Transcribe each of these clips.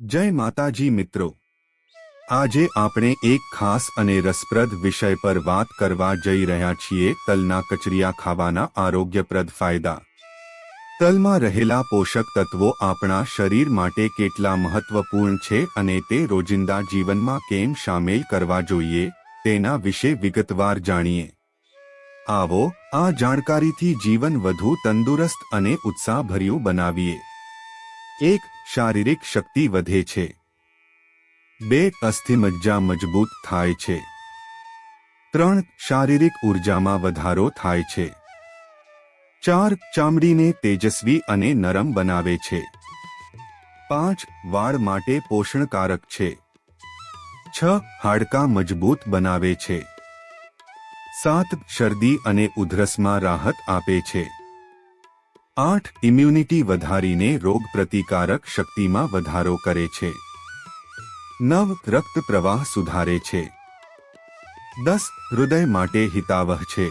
જય માતાજી મિત્રો. આજે આપણે એક ખાસ અને રસપ્રદ વિષય પર વાત કરવા જઈ રહ્યા છીએ તલના કચરિયા ખાવાના આરોગ્યપ્રદ ફાયદા. તલમાં રહેલા પોષક તત્વો આપણા શરીર માટે કેટલા મહત્વપૂર્ણ છે અને તે રોજિંદા જીવનમાં કેમ સામેલ કરવા જોઈએ, તેના વિશે વિગતવાર જાણીએ. આવો આ જાણકારીથી જીવન વધુ તંદુરસ્ત અને ઉત્સાહભર્યું બનાવીએ. એક શારીરિક શક્તિ વધે છે. બે અસ્થિમજ્જા મજબૂત થાય છે. ત્રણ શારીરિક ઉર્જામાં વધારો થાય છે. ચાર ચામડીને તેજસ્વી અને નરમ બનાવે છે. પાંચ વાળ માટે પોષણકારક છે. છ હાડકાં મજબૂત બનાવે છે. સાત શરદી અને ઉધરસમાં રાહત આપે છે. આઠ ઇમ્યુનિટી વધારીને રોગ પ્રતિકારક શક્તિમાં વધારો કરે છે. નવ રક્ત પ્રવાહ સુધારે છે. દસ હૃદય માટે હિતાવહ છે.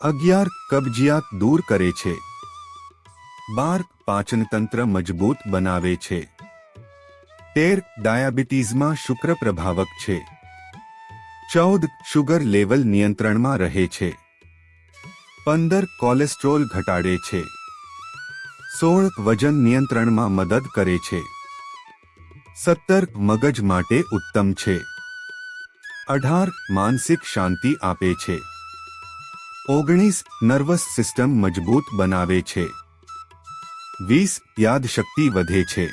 અગિયાર કબજિયાત દૂર કરે છે. બાર પાચનતંત્ર મજબૂત બનાવે છે. તેર ડાયાબિટીઝમાં શુક્ર પ્રભાવક છે. ચૌદ શુગર લેવલ નિયંત્રણમાં રહે છે. પંદર કોલેસ્ટ્રોલ ઘટાડે છે. સોળ વજન નિયંત્રણમાં મદદ કરે છે. સત્તર મગજ માટે ઉત્તમ છે. અઢાર માનસિક શાંતિ આપે છે. ઓગણીસ નર્વસ સિસ્ટમ મજબૂત બનાવે છે. વીસ યાદશક્તિ વધે છે.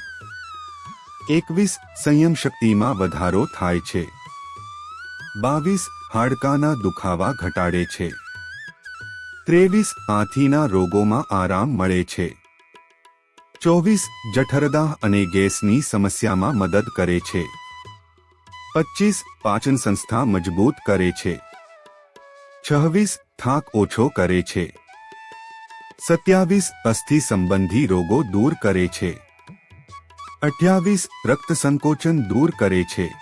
એકવીસ સંયમ શક્તિમાં વધારો થાય છે. બાવીસ હાડકાના દુખાવા ઘટાડે છે. ત્રેવીસ આંથીના રોગોમાં આરામ મળે છે. ચોવીસ જઠરદાહ અને ગેસની સમસ્યામાં મદદ કરે છે. પચીસ પાચન સંસ્થા મજબૂત કરે છે. છવ્વીસ થાક ઓછો કરે છે. સત્યાવીસ અસ્થિ સંબંધી રોગો દૂર કરે છે. અઠ્યાવીસ રક્ત સંકોચન દૂર કરે છે.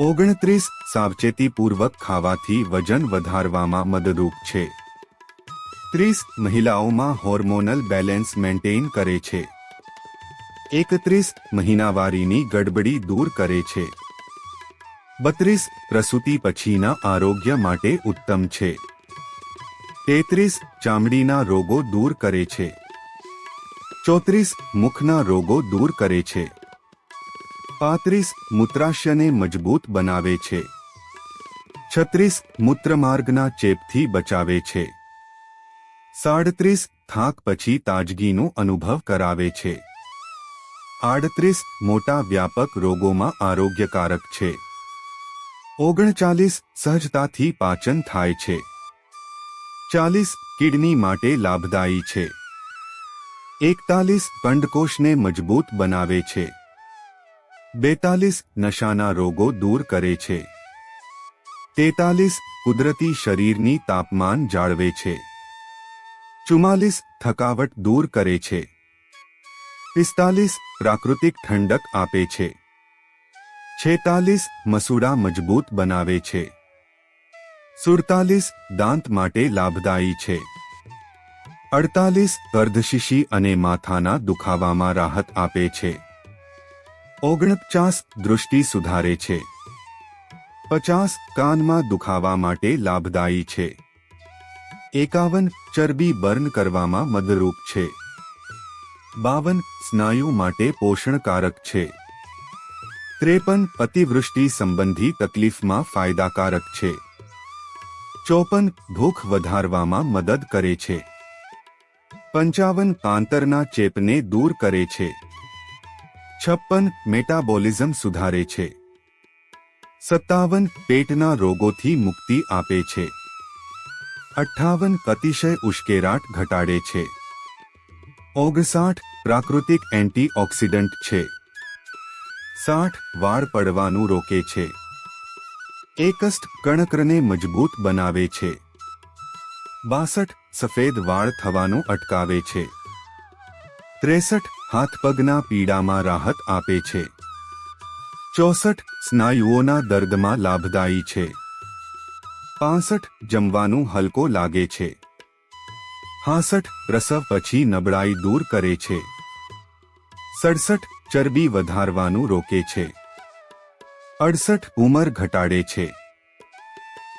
ઓગણત્રીસ સાવચેતીપૂર્વક ખાવાથી વજન વધારવામાં મદદરૂપ છે. ત્રીસ મહિલાઓમાં હોર્મોનલ બેલેન્સ મેન્ટેન કરે છે. એકત્રીસ મહિનાવારીની ગડબડી દૂર કરે છે. બત્રીસ પ્રસૂતિ પછીના આરોગ્ય માટે ઉત્તમ છે. તેત્રીસ ચામડીના રોગો દૂર કરે છે. ચોત્રીસ મુખના રોગો દૂર કરે છે. પાંત્રીસ મૂત્રાશયને મજબૂત બનાવે છે. છત્રીસ મૂત્રમાર્ગના ચેપથી બચાવે છે. સાડત્રીસ થાક પછી તાજગીનો અનુભવ કરાવે છે. આડત્રીસ મોટા વ્યાપક રોગોમાં આરોગ્યકારક છે. ઓગણચાલીસ સહજતાથી પાચન થાય છે. ચાલીસ કિડની માટે લાભદાયી છે. એકતાલીસ કંડકોષને મજબૂત બનાવે છે. બેતાલીસ નશાના રોગો દૂર કરે છે. તેતાલીસ કુદરતી શરીરની તાપમાન જાળવે છે. ચુમ્માલીસ થકાવટ દૂર કરે છે. પિસ્તાલીસ પ્રાકૃતિક ઠંડક આપે છે. છેતાલીસ મસૂડા મજબૂત બનાવે છે. સુડતાલીસ દાંત માટે લાભદાયી છે. અડતાલીસ અર્ધશીશી અને માથાના દુખાવામાં રાહત આપે છે. ઓગણપચાસ દૃષ્ટિ સુધારે છે. પચાસ કાનમાં દુખાવા માટે લાભદાયી છે. એકાવન ચરબી બર્ન કરવામાં મદદરૂપ છે. બાવન સ્નાયુ માટે પોષણકારક છે. ત્રેપન અતિવૃષ્ટિ સંબંધી તકલીફમાં ફાયદાકારક છે. ચોપન ભૂખ વધારવામાં મદદ કરે છે. પંચાવન આંતરના ચેપને દૂર કરે છે. છપ્પન મેટાબોલિઝમ સુધારે છે. સત્તાવન પેટના રોગોથી મુક્તિ આપે છે. અઠ્ઠાવન અતિશય ઉશ્કેરાટ ઘટાડે છે. ઓગસાઠ પ્રાકૃતિક એન્ટીઓક્સિડન્ટ છે. સાઠ વાળ પડવાનું રોકે છે. એકસ્ટ કણકરને મજબૂત બનાવે છે. બાસઠ સફેદ વાળ થવાનું અટકાવે છે. ત્રેસઠ હાથપગના પીડામાં રાહત આપે છે. ચોસઠ સ્નાયુઓના દર્દમાં લાભદાયી છે. પાસઠ જમવાનું હલકો લાગે છે. હાસઠ પ્રસવ પછી નબળાઈ દૂર કરે છે. સડસઠ ચરબી વધારવાનું રોકે છે. અડસઠ ઉંમર ઘટાડે છે.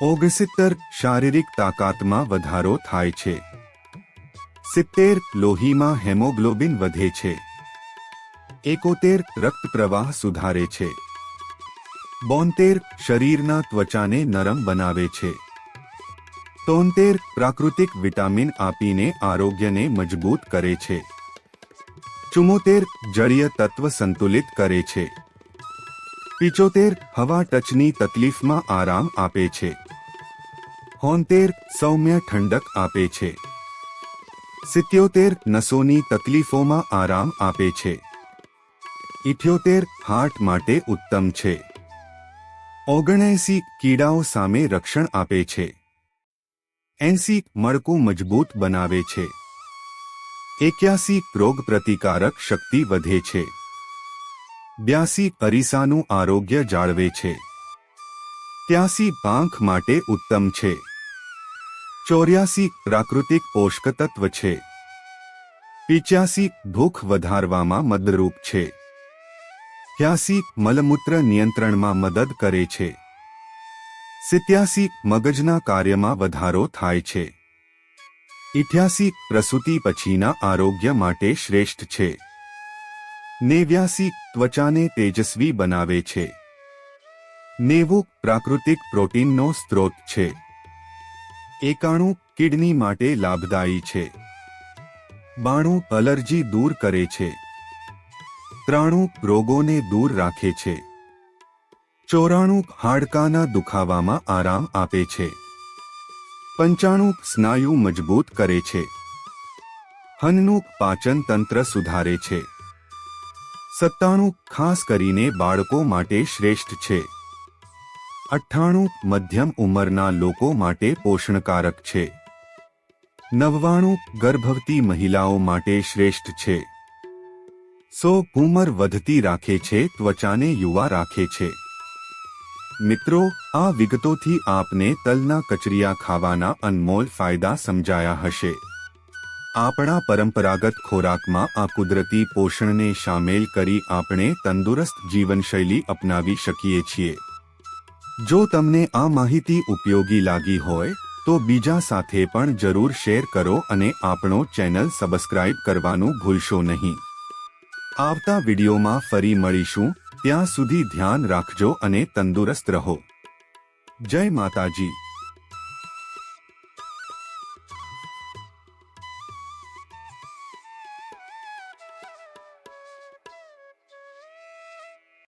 ઓગસિત્તર શારીરિક તાકાતમાં વધારો થાય છે. સિત્તેર લોહીમાં હેમોગ્લોબિન વધે છે. એકોતેર રક્ત પ્રવાહ સુધારે છે. બોતેર શરીરના ત્વચાને નરમ બનાવે છે. તોતેર પ્રાકૃતિક વિટામિન આપીને આરોગ્યને મજબૂત કરે છે. ચુમ્મોતેર જળીય તત્વ સંતુલિત કરે છે. પિચોતેર હવા ટચની તકલીફમાં આરામ આપે છે. હોનતેર સૌમ્ય ઠંડક આપે છે. સિત્યોતેર નસોની તકલીફોમાં આરામ આપે છે. ઇઠ્યોતેર હાર્ટ માટે ઉત્તમ છે. ઓગણએંસી કીડાઓ સામે રક્ષણ આપે છે. એંસી મડકું મજબૂત બનાવે છે. એક્યાસી રોગ પ્રતિકારક શક્તિ વધે છે. બ્યાસી અરીસાનું આરોગ્ય જાળવે છે. ત્યાસી પાંખ માટે ઉત્તમ છે. ચોર્યાસી પ્રાકૃતિક પોષક તત્વ છે. પિચ્યાસી ભૂખ વધારવામાં મદરૂપ છે. ત્યાસી મલમૂત્ર નિયંત્રણમાં મદદ કરે છે. સિત્યાસી મગજના કાર્યમાં વધારો થાય છે. ઇઠ્યાસી પ્રસૂતિ પછીના આરોગ્ય માટે શ્રેષ્ઠ છે. નેવ્યાસી ત્વચાને તેજસ્વી બનાવે છે. નેવું પ્રાકૃતિક પ્રોટીનનો સ્ત્રોત છે. એકાણું કિડની માટે લાભદાયી છે. બાણું એલર્જી દૂર કરે છે. ત્રાણું રોગોને દૂર રાખે છે. ચોરાણું હાડકાના દુખાવામાં આરામ આપે છે. પંચાણું સ્નાયુ મજબૂત કરે છે. હનનું પાચન તંત્ર સુધારે છે. સત્તાણું ખાસ કરીને બાળકો માટે શ્રેષ્ઠ છે. અઠ્ઠાણું મધ્યમ ઉંમરના લોકો માટે પોષણકારક છે. નવ્વાણું ગર્ભવતી મહિલાઓ માટે શ્રેષ્ઠ છે. સો ઉંમર વધતી રાખે છે, ત્વચાને યુવા રાખે છે. મિત્રો, આ વિગતોથી આપને તલના કચરિયા ખાવાના અનમોલ ફાયદા સમજાયા હશે. આપણા પરંપરાગત ખોરાકમાં આ કુદરતી પોષણને સામેલ કરી આપણે તંદુરસ્ત જીવનશૈલી અપનાવી શકીએ છીએ. જો તમને આ માહિતી ઉપયોગી લાગી હોય, તો બીજા સાથે પણ જરૂર શેર કરો અને આપણો ચેનલ સબસ્ક્રાઇબ કરવાનું ભૂલશો નહીં. આવતા વિડીયોમાં ફરી મળીશું. ત્યાં સુધી ધ્યાન રાખજો અને તંદુરસ્ત રહો. જય માતાજી.